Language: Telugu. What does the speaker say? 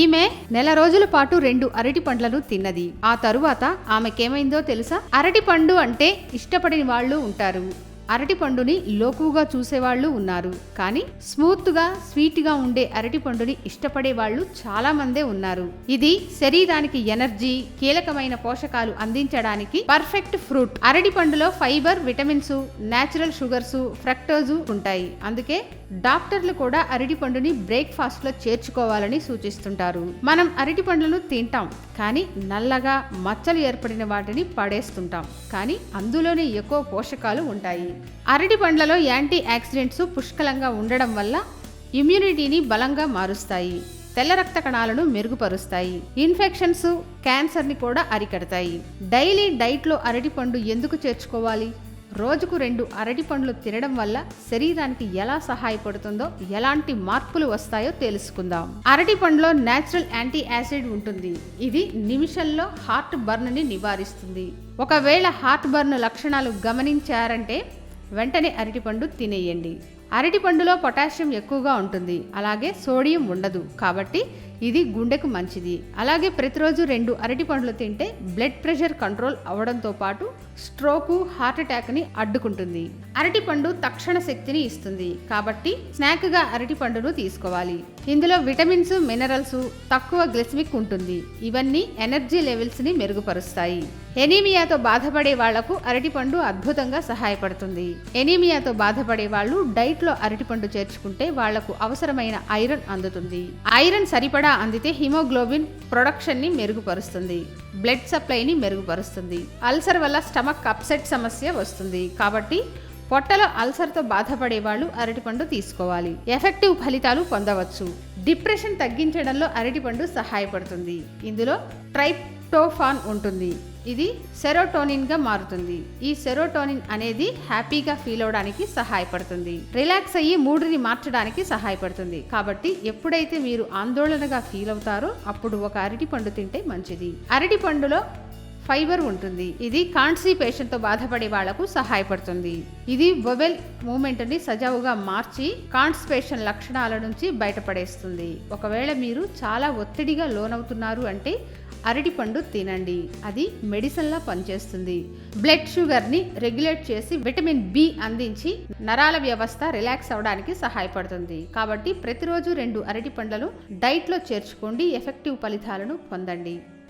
ఈమె నెల రోజుల పాటు రెండు అరటి పండ్లను తిన్నది. ఆ తరువాత ఆమెకేమైందో తెలుసా? అరటి పండు అంటే ఇష్టపడిన వాళ్ళు ఉంటారు. అరటి పండుని లోకుగా చూసేవాళ్ళు ఉన్నారు. కానీ స్మూత్గా స్వీట్గా ఉండే అరటి పండుని ఇష్టపడే వాళ్ళు చాలా మందే ఉన్నారు. ఇది శరీరానికి ఎనర్జీ కీలకమైన పోషకాలు అందించడానికి పర్ఫెక్ట్ ఫ్రూట్. అరటి పండులో fibre vitamins natural sugars fructose ఉంటాయి. అందుకే డాక్టర్లు కూడా అరటి పండుని బ్రేక్ఫాస్ట్లో చేర్చుకోవాలని సూచిస్తుంటారు. మనం అరటి పండ్లను తింటాం కానీ నల్లగా మచ్చలు ఏర్పడిన వాటిని పడేస్తుంటాం. కానీ అందులోనే ఎక్కువ పోషకాలు ఉంటాయి. అరటి పండ్లలో యాంటీ ఆక్సిడెంట్స్ పుష్కలంగా ఉండడం వల్ల ఇమ్యూనిటీని బలంగా మారుస్తాయి. తెల్ల రక్త కణాలను మెరుగుపరుస్తాయి. ఇన్ఫెక్షన్స్ క్యాన్సర్ని కూడా అరికడతాయి. డైలీ డైట్లో అరటిపండు ఎందుకు చేర్చుకోవాలి? రోజుకు రెండు అరటి పండ్లు తినడం వల్ల శరీరానికి ఎలా సహాయపడుతుందో ఎలాంటి మార్పులు వస్తాయో తెలుసుకుందాం. అరటి పండులో యాంటీ యాసిడ్ ఉంటుంది. ఇది నిమిషంలో హార్ట్ బర్న్ని నివారిస్తుంది. ఒకవేళ హార్ట్ బర్న్ లక్షణాలు గమనించారంటే వెంటనే అరటిపండు తినేయండి. అరటిపండులో పొటాషియం ఎక్కువగా ఉంటుంది. అలాగే సోడియం ఉండదు. కాబట్టి ఇది గుండెకు మంచిది. అలాగే ప్రతిరోజు రెండు అరటి పండ్లు తింటే బ్లడ్ ప్రెషర్ కంట్రోల్ అవడంతో పాటు స్ట్రోకు హార్ట్ అటాక్ని అడ్డుకుంటుంది. అరటిపండు తక్షణ శక్తిని ఇస్తుంది. కాబట్టి స్నాక్గా అరటి పండును తీసుకోవాలి. ఇందులో విటమిన్స్ మినరల్స్ తక్కువ గ్లెసిమిక్ ఉంటుంది. ఇవన్నీ ఎనర్జీ లెవెల్స్ని మెరుగుపరుస్తాయి. ఎనీమియాతో బాధపడే వాళ్ళకు అరటిపండు అద్భుతంగా సహాయపడుతుంది. ఎనీమియాతో బాధపడే వాళ్ళు డైట్ డైట్లో అరటిపండు చేర్చుకుంటే వాళ్ళకు అవసరమైన ఐరన్ అందుతుంది. ఐరన్ సరిపడా అందితే హిమోగ్లోబిన్ ప్రొడక్షన్ని మెరుగుపరుస్తుంది. బ్లడ్ సప్లైని మెరుగుపరుస్తుంది. అల్సర్ వల్ల స్టమక్ అప్సెట్ సమస్య వస్తుంది. కాబట్టి పొట్టలో అల్సర్తో బాధపడే వాళ్ళు అరటిపండు తీసుకోవాలి. ఎఫెక్టివ్ ఫలితాలు పొందవచ్చు. డిప్రెషన్ తగ్గించడంలో అరటిపండు సహాయపడుతుంది. ఇందులో ట్రైప్టోఫాన్ ఉంటుంది. ఇది సెరోటోనిన్గా మారుతుంది. ఈ సెరోటోనిన్ అనేది హ్యాపీగా ఫీల్ అవడానికి సహాయపడుతుంది. రిలాక్స్ అయ్యి మూడుని మార్చడానికి సహాయపడుతుంది. కాబట్టి ఎప్పుడైతే మీరు ఆందోళనగా ఫీల్ అవుతారో అప్పుడు ఒక అరటి పండు తింటే మంచిది. అరటి పండులో ఫైబర్ ఉంటుంది. ఇది కాన్స్టిపేషన్తో బాధపడే వాళ్ళకు సహాయపడుతుంది. ఇది బొబెల్ మూమెంట్ని సజావుగా మార్చి కాన్స్టిపేషన్ లక్షణాల నుంచి బయటపడేస్తుంది. ఒకవేళ మీరు చాలా ఒత్తిడిగా లోనవుతున్నారు అంటే అరటిపండు తినండి. అది మెడిసిన్లా పనిచేస్తుంది. బ్లడ్ షుగర్ని రెగ్యులేట్ చేసి విటమిన్ బి అందించి నరాల వ్యవస్థ రిలాక్స్ అవడానికి సహాయపడుతుంది. కాబట్టి ప్రతిరోజు రెండు అరటి పండ్లను డైట్లో చేర్చుకోండి. ఎఫెక్టివ్ ఫలితాలను పొందండి.